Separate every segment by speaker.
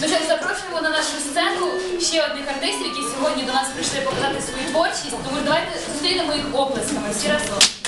Speaker 1: Дуже запрошуємо на нашу сцену ще одних артистів, які сьогодні до нас прийшли показати свою творчість. Тому давайте зустрінемо їх оплесками всі разом.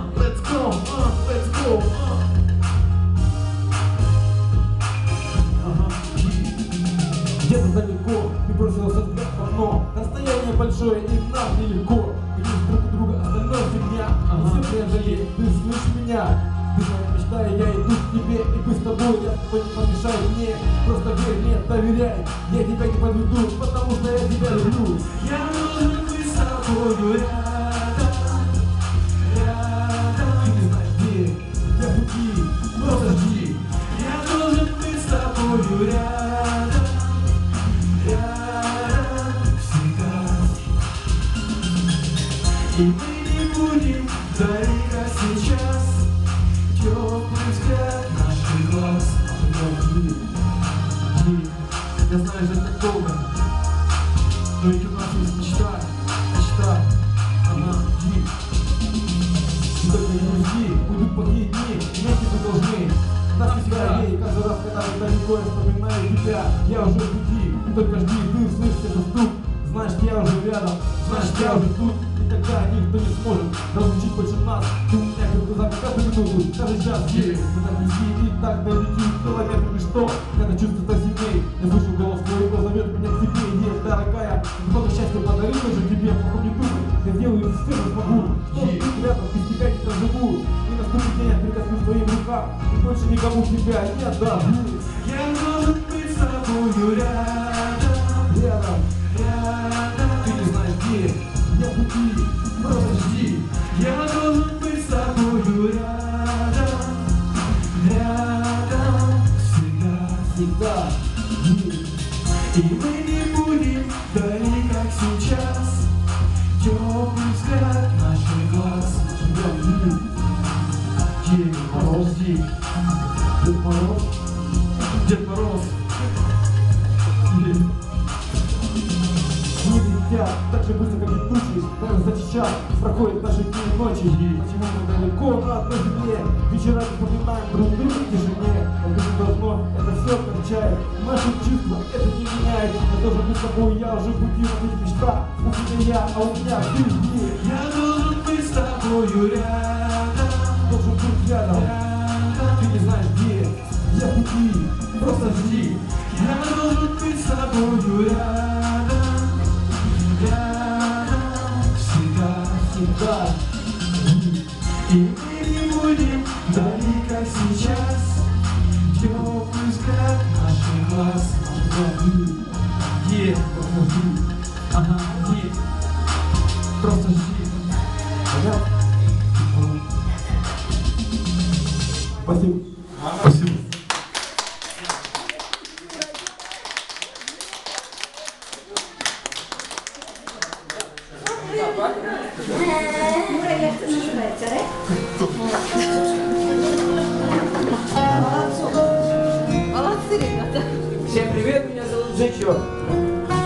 Speaker 2: Uh, let's go, uh, let's go, uh. Где-то далеко ты бросился взгляд в окно. Расстояние большое и нам нелегко. Видишь друг друга, остальное фигня. Ага. Все преодолеть, ты слышишь меня. Ты моя мечта, и я иду к тебе И мы с тобой, я тобой не помешаю мне. Просто верь мне, доверяй. Я тебя не подведу, потому что я тебя люблю. Я должен быть с тобой рядом Мы далеко, я вспоминаю тебя. Я уже в пути, только жди, ты слышишь этот стук. Знаешь, я уже рядом, знаешь, я уже тут. И тогда никто не сможет разлучить больше нас. Ты у меня перед глазами каждую минуту, каждый час есть Мы так близки и так далеки, километрами что? Когда чувствуется сильней, больше никому тебя не отдам Я должен быть с тобою рядом. Рядом, рядом. Ты не знаешь где, я. Пути. Просто жди Я должен быть с тобою рядом. Рядом. Всегда, всегда. И мы же быстро, как и тучи Даже за час проходят наши дни и ночи. Почему мы далеко на одной земле Вечерами вспоминаем друг друга в тишине. Это не должно, это все кончает. Наши чувства это не меняет. Я должен быть с тобой, я уже пути на ведь мечта У меня я, а у меня ты где Я должен быть с тобою рядом. Должен быть рядом. Ты не знаешь где, я. Пути. Просто жди. Я должен быть с тобою рядом И мы не будем вдали, как сейчас. Теплый взгляд наших глаз. Жди. Ага, привет, меня зовут Джечо.